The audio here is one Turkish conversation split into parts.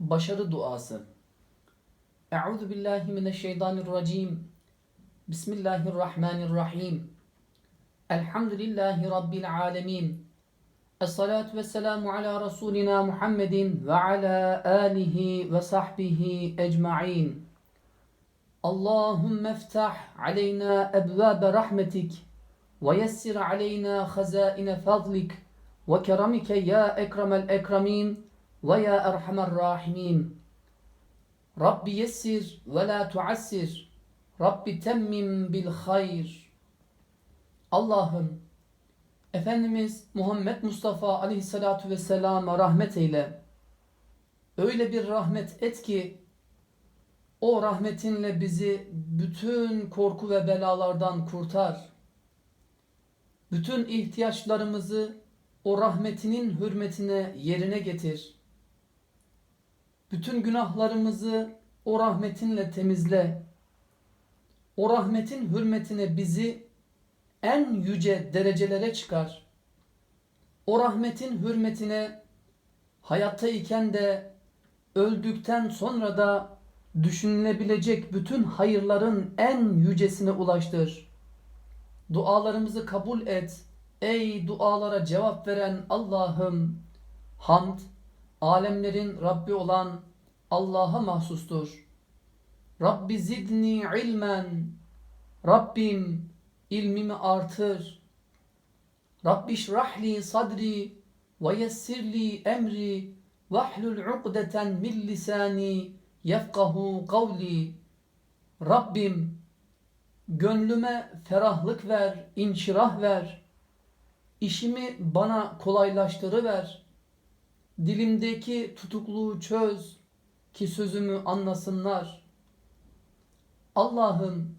Başarı duası. Euzu billahi mineşşeytanirracim. Bismillahirrahmanirrahim. Elhamdülillahi rabbil alamin. Esselatu vesselamu ala Resulina Muhammedin ve ala alihi ve sahbihi ecmaîn. Allahümme eftah aleyna ebvâbe rahmetik ve yessir aleyna hazaine fadlik ve keramike ya ekremel ekremin ve ya erhamer rahimin. Rabbi yessir ve la tuassir. Rabbi temmim bil hayr. Allah'ım Efendimiz Muhammed Mustafa aleyhissalatu vesselama rahmet eyle. Öyle bir rahmet et ki o rahmetinle bizi bütün korku ve belalardan kurtar. Bütün ihtiyaçlarımızı o rahmetinin hürmetine yerine getir. Bütün günahlarımızı o rahmetinle temizle. O rahmetin hürmetine bizi en yüce derecelere çıkar. O rahmetin hürmetine hayatta iken de öldükten sonra da düşünülebilecek bütün hayırların en yücesine ulaştır. Dualarımızı kabul et. Ey dualara cevap veren Allah'ım hamd alemlerin Rabbi olan Allah'a mahsustur. Rabbi zidni ilmen. Rabbim ilmimi artır. Rabbi şrahli sadri ve yessirli emri vahlul ukdeten min lisani yefkahu kavli. Rabbim gönlüme ferahlık ver, inşirah ver. İşimi bana kolaylaştırıver. Dilimdeki tutukluğu çöz ki sözümü anlasınlar. Allah'ım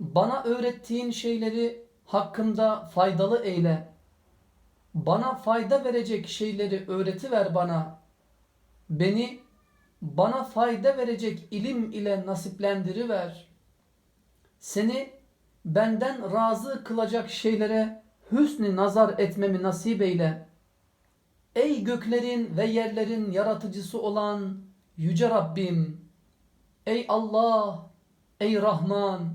bana öğrettiğin şeyleri hakkımda faydalı eyle. Bana fayda verecek şeyleri öğretiver bana. Beni bana fayda verecek ilim ile nasiplendiriver. Seni benden razı kılacak şeylere hüsnü nazar etmemi nasip eyle. Ey göklerin ve yerlerin yaratıcısı olan Yüce Rabbim! Ey Allah! Ey Rahman!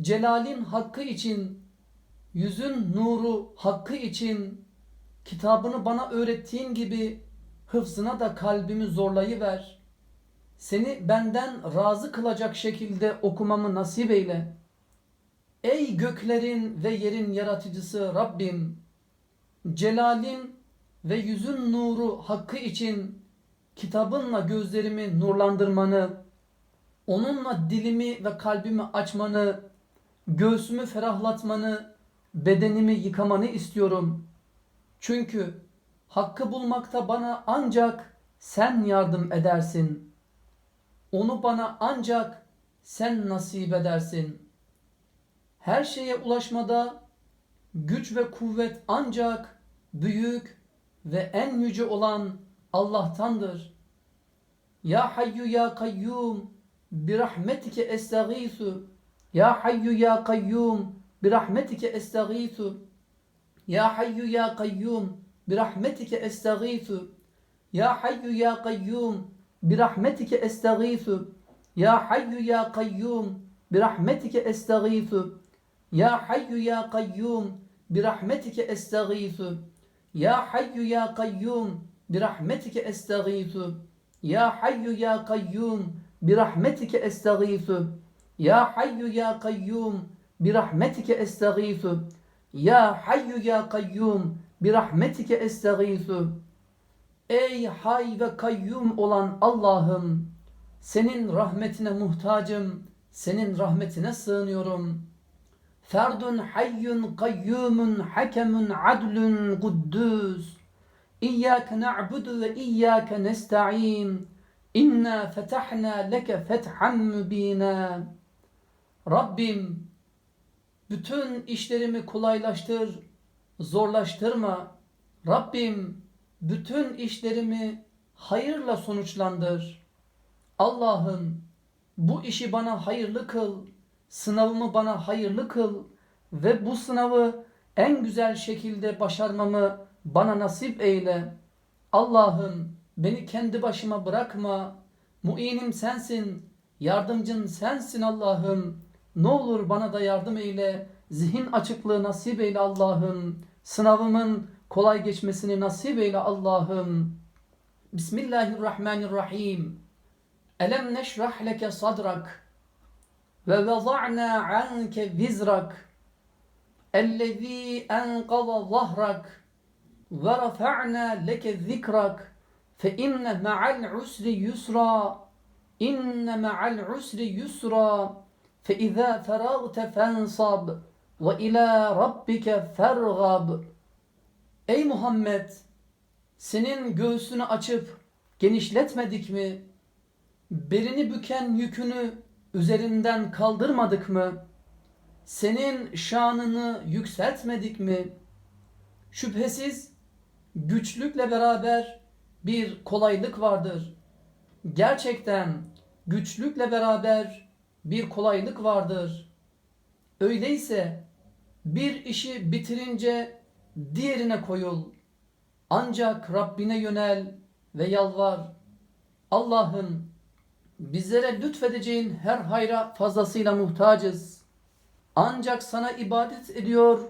Celalin hakkı için, yüzün nuru hakkı için, kitabını bana öğrettiğin gibi hıfzına da kalbimi zorlayıver. Seni benden razı kılacak şekilde okumamı nasip eyle. Ey göklerin ve yerin yaratıcısı Rabbim! Celalin ve yüzün nuru hakkı için kitabınla gözlerimi nurlandırmanı, onunla dilimi ve kalbimi açmanı, göğsümü ferahlatmanı, bedenimi yıkamanı istiyorum. Çünkü hakkı bulmakta bana ancak sen yardım edersin. Onu bana ancak sen nasip edersin. Her şeye ulaşmada güç ve kuvvet ancak büyük ve en yüce olan Allah'tandır. Ya hayyu ya kayyum bi rahmetike estağisu. Ya hayyu ya kayyum bi rahmetike estağisu. Ya hayyu ya kayyum bi rahmetike estağisu. Ya hayyu ya kayyum bi rahmetike estağisu. Ya hayyu ya kayyum bi rahmetike estağisu. Ya hayyu ya kayyum bi rahmetike estağisu. Ya hayyu ya kayyum bi rahmetike estağisu. Ya hayyu ya kayyum bi rahmetike estağisu. Ya hayyu ya kayyum bi rahmetike estağisu. Ya hayyu ya kayyum bi rahmetike estağisu. Ey hay ve kayyum olan Allah'ım senin rahmetine muhtacım. Senin rahmetine sığınıyorum. Ferdun hayyun kayyumun hakemun adlun kuddus. İyyâke na'budu ve iyyâke nesta'in. İnna fetahna leke fethan mübina. Rabbim bütün işlerimi kolaylaştır, zorlaştırma. Rabbim bütün işlerimi hayırla sonuçlandır. Allah'ım bu işi bana hayırlı kıl, sınavımı bana hayırlı kıl ve bu sınavı en güzel şekilde başarmamı bana nasip eyle. Allah'ım Beni kendi başıma bırakma. Muinim sensin. Yardımcın sensin Allah'ım. Ne olur bana da yardım eyle. Zihin açıklığı nasip eyle Allah'ım. Sınavımın kolay geçmesini nasip eyle Allah'ım. Bismillahirrahmanirrahim. Elem neşrah leke sadrak ve veza'na anke vizrak ellezî enqada zahrak ve rafa'na leke zikrak fe inne ma'al usri yusra inne ma'al usri yusra fe izâ feragte fensab ve ilâ rabbike fergab Ey Muhammed senin göğsünü açıp genişletmedik mi? Belini büken yükünü üzerinden kaldırmadık mı? Senin şanını yükseltmedik mi? Şüphesiz güçlükle beraber bir kolaylık vardır. Gerçekten güçlükle beraber bir kolaylık vardır. Öyleyse bir işi bitirince diğerine koyul. Ancak Rabbine yönel ve yalvar. Allah'ım bizlere lütfedeceğin her hayra fazlasıyla muhtacız. Ancak sana ibadet ediyor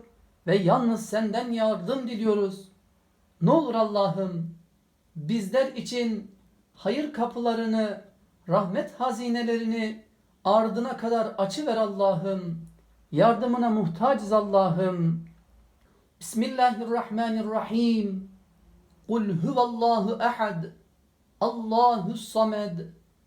ve yalnız senden yardım diliyoruz. Ne olur Allah'ım bizler için hayır kapılarını, rahmet hazinelerini ardına kadar açıver Allah'ım. Yardımına muhtacız Allah'ım. Bismillahirrahmanirrahim. Kul huvallahu ehad. Allahu samed.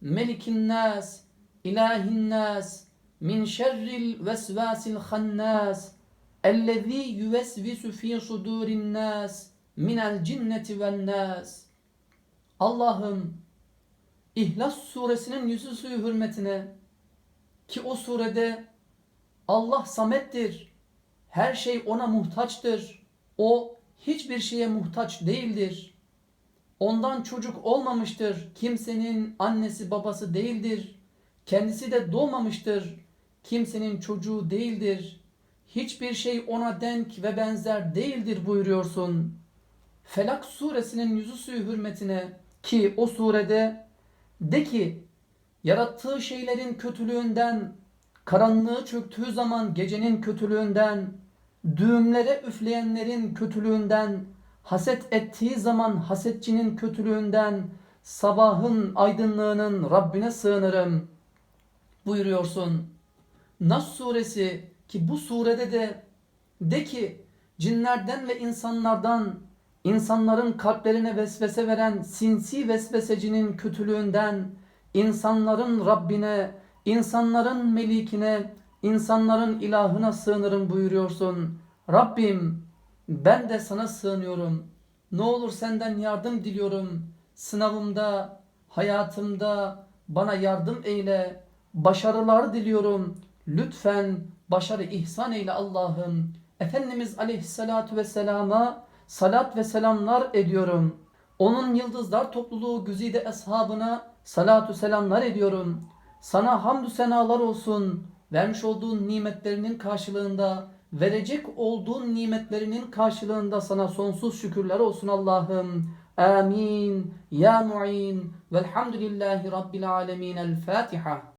melikin nas, ilahin nas, min şerril vesvasil hannas, ellezî yüvesvisu fî sudûrin nas, minel cinneti ven nas. Allah'ım İhlas suresinin yüzü suyu hürmetine ki o surede Allah samettir. Her şey ona muhtaçtır. O hiçbir şeye muhtaç değildir. Ondan çocuk olmamıştır. Kimsenin annesi babası değildir. Kendisi de doğmamıştır. Kimsenin çocuğu değildir. Hiçbir şey ona denk ve benzer değildir buyuruyorsun. Felak suresinin yüzü suyu hürmetine ki o surede de ki yarattığı şeylerin kötülüğünden, karanlığı çöktüğü zaman gecenin kötülüğünden, düğümlere üfleyenlerin kötülüğünden, haset ettiği zaman hasetçinin kötülüğünden, sabahın aydınlığının Rabbine sığınırım buyuruyorsun. Nas suresi ki bu surede de de ki cinlerden ve insanlardan insanların kalplerine vesvese veren sinsi vesvesecinin kötülüğünden insanların Rabbine, insanların melikine, insanların ilahına sığınırım buyuruyorsun. Rabbim ben de sana sığınıyorum. Ne olur senden yardım diliyorum. Sınavımda, hayatımda bana yardım eyle. Başarılar diliyorum. Lütfen başarı ihsan eyle Allah'ım. Efendimiz aleyhissalatu vesselama salat ve selamlar ediyorum. Onun yıldızlar topluluğu güzide eshabına salatu selamlar ediyorum. Sana hamdü senalar olsun. Vermiş olduğun nimetlerinin karşılığında, verecek olduğun nimetlerinin karşılığında sana sonsuz şükürler olsun Allah'ım. Amin. Ya mu'in. Velhamdülillahi Rabbil alemin. El Fatiha.